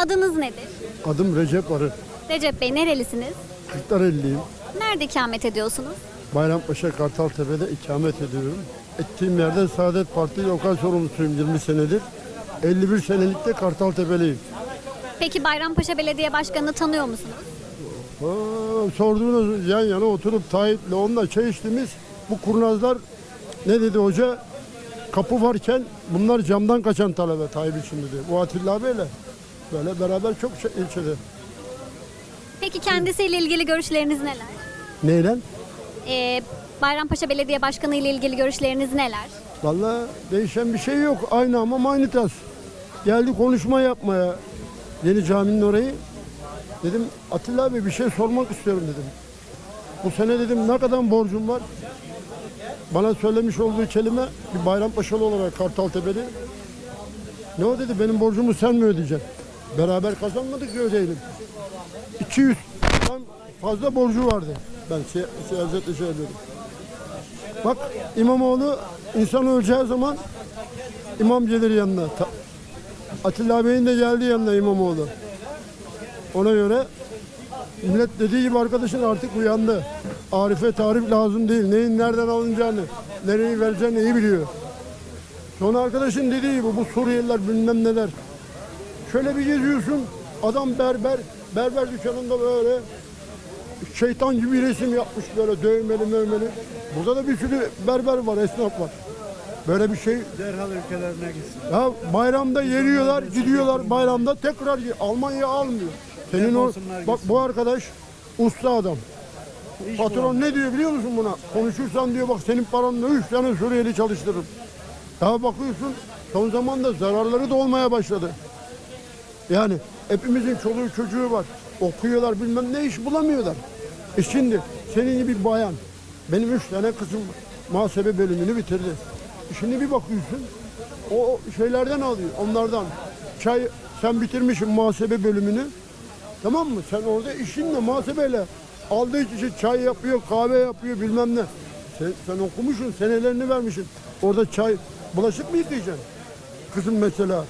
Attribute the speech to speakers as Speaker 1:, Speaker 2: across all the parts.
Speaker 1: Adınız nedir?
Speaker 2: Adım Recep Arı.
Speaker 1: Recep Bey nerelisiniz?
Speaker 2: Kırklareli'yim.
Speaker 1: Nerede ikamet ediyorsunuz?
Speaker 2: Bayrampaşa Kartaltepe'de ikamet ediyorum. Ettiğim yerde Saadet Parti lokal sorumlusuyum 20 senedir. 51 senelik de Kartaltepe'liyim.
Speaker 1: Peki Bayrampaşa Belediye Başkanı'nı tanıyor musunuz?
Speaker 2: Aa, sorduğunuz yan yana oturup Tayyip'le onunla çay içtiğimiz bu kurnazlar ne dedi hoca? Kapı varken bunlar camdan kaçan talebe Tayyip için dedi. Bu Atilla abiyle böyle beraber çok şey, ilçede.
Speaker 1: Peki kendisiyle ilgili görüşleriniz neler?
Speaker 2: Neyle?
Speaker 1: Ee, Bayrampaşa Belediye Başkanı ile ilgili görüşleriniz neler?
Speaker 2: Vallahi değişen bir şey yok. Aynı ama aynı tas. Geldi konuşma yapmaya. Yeni caminin orayı. Dedim Atilla abi bir şey sormak istiyorum dedim. Bu sene dedim ne kadar borcum var? Bana söylemiş olduğu kelime bir Bayrampaşalı olarak Kartaltepe'li. Ne o dedi benim borcumu sen mi ödeyeceksin? Beraber kazanmadık ki ödeyelim. 200 Tam fazla borcu vardı. Ben si siyasetle şey yapıyordum. Bak İmamoğlu insan öleceği zaman imam gelir yanına. Atilla Bey'in de geldi yanına İmamoğlu. Ona göre millet dediği gibi arkadaşın artık uyandı. Arife tarif lazım değil. Neyin nereden alınacağını, nereyi vereceğini iyi biliyor. Sonra arkadaşın dediği gibi bu Suriyeliler bilmem neler. Şöyle bir geziyorsun adam berber, berber dükkanında böyle şeytan gibi resim yapmış böyle dövmeli mövmeli. Burada da bir sürü berber var, esnaf var. Böyle bir şey.
Speaker 3: Derhal ülkelerine gitsin.
Speaker 2: Ya bayramda yeriyorlar, gidiyorlar bayramda tekrar Almanya almıyor. Senin o bak bu arkadaş usta adam.
Speaker 3: İş
Speaker 2: Patron ne diyor biliyor musun buna? Konuşursan diyor bak senin paranla üç tane Suriyeli çalıştırırım. Ya bakıyorsun son zamanda zararları da olmaya başladı. Yani hepimizin çoluğu çocuğu var. Okuyorlar bilmem ne iş bulamıyorlar. E şimdi senin gibi bir bayan. Benim üç tane kızım muhasebe bölümünü bitirdi. E şimdi bir bakıyorsun o şeylerden alıyor onlardan. Çay sen bitirmişsin muhasebe bölümünü. Tamam mı? Sen orada işinle muhasebeyle aldığı kişi çay yapıyor, kahve yapıyor bilmem ne. Sen, sen okumuşsun, senelerini vermişsin. Orada çay, bulaşık mı yıkayacaksın? Kızım mesela.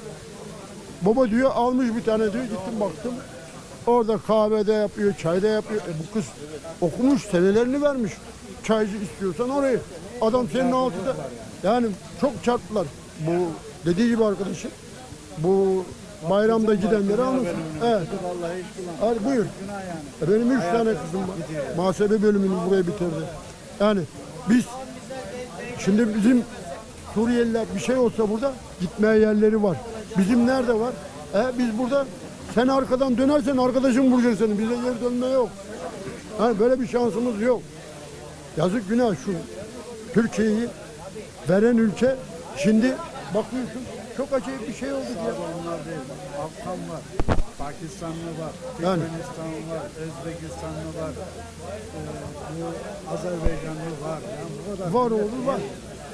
Speaker 2: Baba diyor almış bir tane diyor gittim baktım. Orada kahvede yapıyor, çayda yapıyor. E bu kız okumuş, senelerini vermiş. Çaycı istiyorsan orayı. Adam senin altında. Yani çok çarptılar. Bu dediği gibi arkadaşım. Bu bayramda gidenleri anlasın. Evet. Hadi buyur. E Benim üç tane kızım var. Muhasebe bölümünü buraya bitirdi. Yani biz şimdi bizim Suriyeliler bir şey olsa burada gitmeye yerleri var. Bizim nerede var? E, biz burada sen arkadan dönersen arkadaşın vuracak seni. Bize geri dönme yok. Yani böyle bir şansımız yok. Yazık günah şu Türkiye'yi veren ülke şimdi bakıyorsun çok acayip bir şey oldu diye.
Speaker 3: Onlar değil. Afgan var. Pakistanlı var.
Speaker 2: Yani.
Speaker 3: Var. Özbekistanlı var. Bu Azerbaycanlı var. Yani bu kadar.
Speaker 2: Var oğlu var.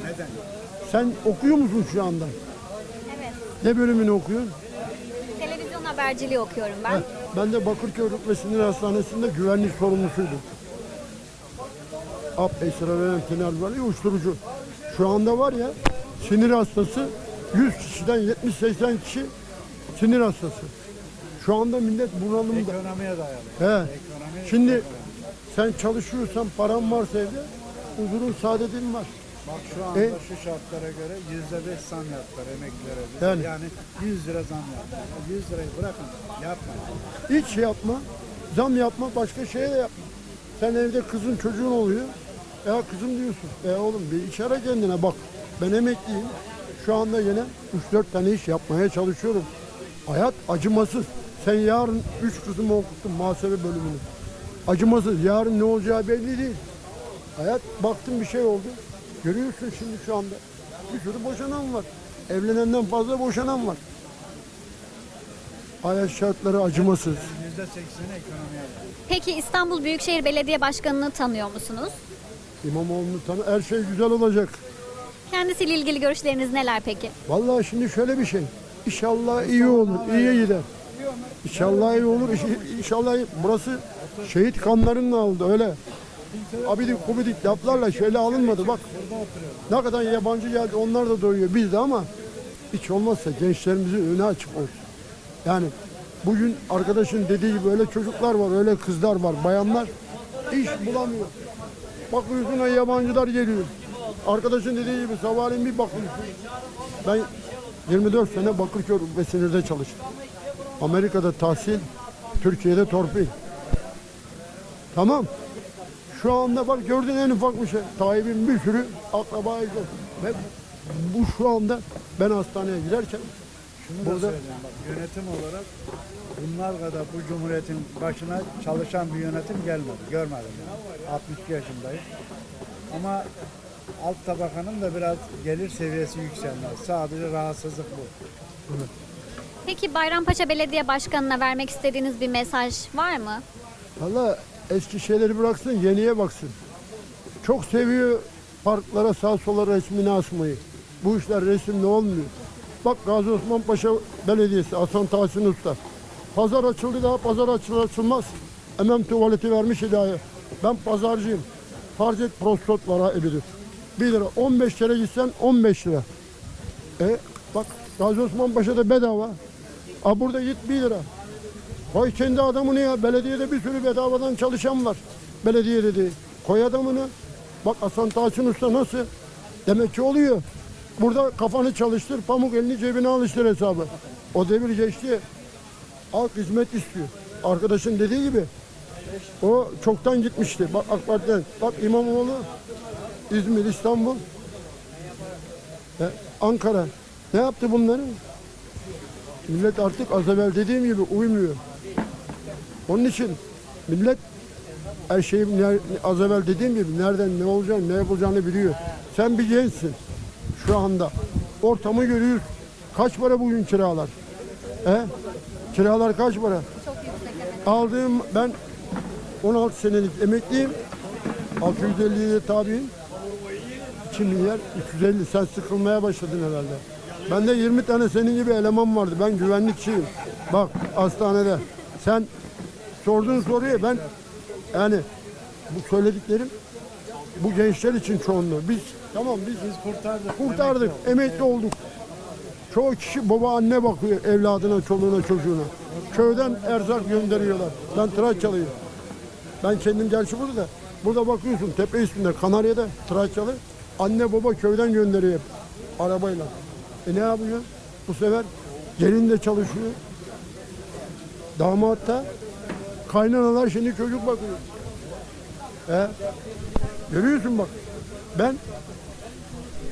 Speaker 3: Neden?
Speaker 2: Sen okuyor musun şu anda? Ne bölümünü okuyorsun?
Speaker 1: Televizyon haberciliği okuyorum ben.
Speaker 2: Heh, Ben de Bakırköy ve Sinir Hastanesi'nde güvenlik sorumlusuydum. Fener var ya uyuşturucu. Şu anda var ya sinir hastası 100 kişiden 70-80 kişi sinir hastası. Şu anda millet bunalımda.
Speaker 3: Ekonomiye dayalı.
Speaker 2: He.
Speaker 3: Ekonomi
Speaker 2: Şimdi sen çalışıyorsan paran varsa evde huzurun saadetin var.
Speaker 3: Bak şu anda
Speaker 2: E?
Speaker 3: şu şartlara göre yüzde beş zam yaptılar emeklilere.
Speaker 2: Yani.
Speaker 3: Yani 100 lira zam yaptılar. O 100 lirayı bırakın yapmayın.
Speaker 2: Hiç şey yapma. Zam yapma. Başka şeye de yapma. Sen evde kızın çocuğun oluyor. Ya kızım diyorsun. E oğlum bir iş ara kendine bak. Ben emekliyim. Şu anda yine 3-4 tane iş yapmaya çalışıyorum. Hayat acımasız. Sen yarın 3 kızımı okuttun muhasebe bölümünü. Acımasız. Yarın ne olacağı belli değil. Hayat baktın bir şey oldu. Görüyorsun şimdi şu anda. Bir sürü boşanan var. Evlenenden fazla boşanan var. Hayat şartları acımasız.
Speaker 3: Ekonomiye.
Speaker 1: Peki İstanbul Büyükşehir Belediye Başkanı'nı tanıyor musunuz?
Speaker 2: İmamoğlu'nu tanı her şey güzel olacak.
Speaker 1: Kendisiyle ilgili görüşleriniz neler peki?
Speaker 2: Vallahi şimdi şöyle bir şey. İnşallah iyi olur, iyiye gider. İnşallah iyi olur, inşallah iyi. Burası şehit kanlarının aldı öyle. Abidik kubidik laflarla şöyle alınmadı bak. Ne kadar yabancı geldi onlar da doyuyor biz de ama hiç olmazsa gençlerimizin önü açık olsun. Yani Bugün arkadaşın dediği gibi öyle çocuklar var, öyle kızlar var, bayanlar iş bulamıyor. Bakıyorsun yabancılar geliyor. Arkadaşın dediği gibi sabahleyin bir bakıyorsun. Ben 24 sene Bakırköy ve Sinir'de çalıştım. Amerika'da tahsil, Türkiye'de torpil. Tamam. Şu anda bak gördüğün en ufak bir şey. Tayyip'in bir sürü akrabayı var. Ve bu şu anda ben hastaneye giderken
Speaker 3: Şunu da
Speaker 2: Burada-
Speaker 3: söyleyeyim bak yönetim olarak bunlar kadar bu cumhuriyetin başına çalışan bir yönetim gelmedi. Görmedim yani. 62 yaşındayım. Ama alt tabakanın da biraz gelir seviyesi yükselmez. Sadece rahatsızlık bu.
Speaker 1: Peki Bayrampaşa Belediye Başkanı'na vermek istediğiniz bir mesaj var mı?
Speaker 2: Valla eski şeyleri bıraksın, yeniye baksın. Çok seviyor parklara sağ sola resmini asmayı. Bu işler resimle olmuyor. Bak Gazi Osman Paşa Belediyesi, Hasan Tahsin Usta. Pazar açıldı daha pazar açılır açılmaz. Hemen tuvaleti vermiş hidayet. Ben pazarcıyım. Farz et prostat var ha ebidir. 1 lira. 15 kere gitsen 15 lira. E bak Gazi Osman Paşa'da bedava. Ha burada git 1 lira. Koy kendi adamını ya. Belediyede bir sürü bedavadan çalışan var. Belediye dedi. Koy adamını. Bak Hasan Tahsin Usta nasıl? Demek ki oluyor. Burada kafanı çalıştır, pamuk elini cebine alıştır hesabı. O devir geçti. Halk hizmet istiyor. Arkadaşın dediği gibi. O çoktan gitmişti. Bak AK Parti'den. Bak İmamoğlu, İzmir, İstanbul, e, Ankara. Ne yaptı bunları? Millet artık az evvel dediğim gibi uymuyor. Onun için millet her şeyi az evvel dediğim gibi nereden ne olacağını ne yapılacağını biliyor. Sen bir gençsin şu anda. Ortamı görüyorsun. Kaç para bugün kiralar? He? Kiralar kaç para?
Speaker 1: Çok yüksek evet.
Speaker 2: Aldığım ben 16 senelik emekliyim. 650'ye tabiyim. 2 milyar 350 sen sıkılmaya başladın herhalde. Bende 20 tane senin gibi eleman vardı. Ben güvenlikçiyim. Bak hastanede. Sen sorduğun soruyu ben yani bu söylediklerim bu gençler için çoğunluğu. Biz tamam biz
Speaker 3: Biz kurtardık.
Speaker 2: kurtardık,
Speaker 3: emekli olduk.
Speaker 2: emekli olduk. Çoğu kişi baba anne bakıyor evladına, çoluğuna, çocuğuna. Köyden erzak gönderiyorlar. Ben Trakyalıyım. Ben kendim gerçi burada da. Burada bakıyorsun tepe üstünde Kanarya'da Trakyalı. Anne baba köyden gönderiyor hep arabayla. E ne yapıyor? Bu sefer gelin de çalışıyor. Damat da kaynanalar şimdi çocuk bakıyor. E, görüyorsun bak. Ben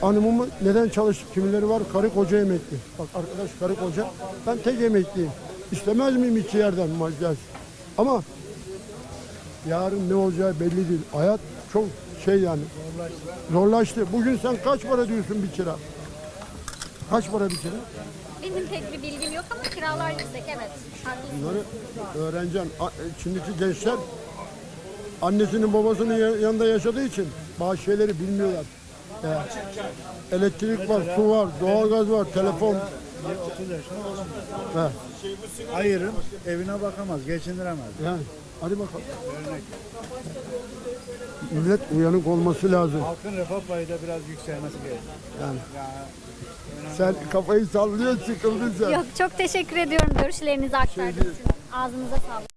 Speaker 2: Hanımımı neden çalıştık? Kimileri var karı koca emekli. Bak arkadaş karı koca. Ben tek emekliyim. İstemez miyim iki yerden maaş? Ama yarın ne olacağı belli değil. Hayat çok şey yani zorlaştı. Bugün sen kaç para diyorsun bir kira? Kaç para bir kira?
Speaker 1: Benim pek bir bilgim yok ama kiralar yüksek evet. Haklısın.
Speaker 2: Bunları öğreneceksin. A- e, Şimdiki gençler annesinin babasının ya- yanında yaşadığı için bazı şeyleri bilmiyorlar. Ee, elektrik var, su var, doğalgaz var, telefon.
Speaker 3: Bir 30 yaşında.
Speaker 2: He,
Speaker 3: Ayırın evine bakamaz, geçindiremez.
Speaker 2: yani hadi bakalım. Millet uyanık olması lazım.
Speaker 3: Halkın refah payı da biraz yükselmesi gerekiyor.
Speaker 2: Yani
Speaker 3: Yani
Speaker 2: sen kafayı sallıyorsun, sıkıldın sen.
Speaker 1: Yok çok teşekkür ediyorum görüşlerinizi aktardığınız için. Ağzınıza sağlık.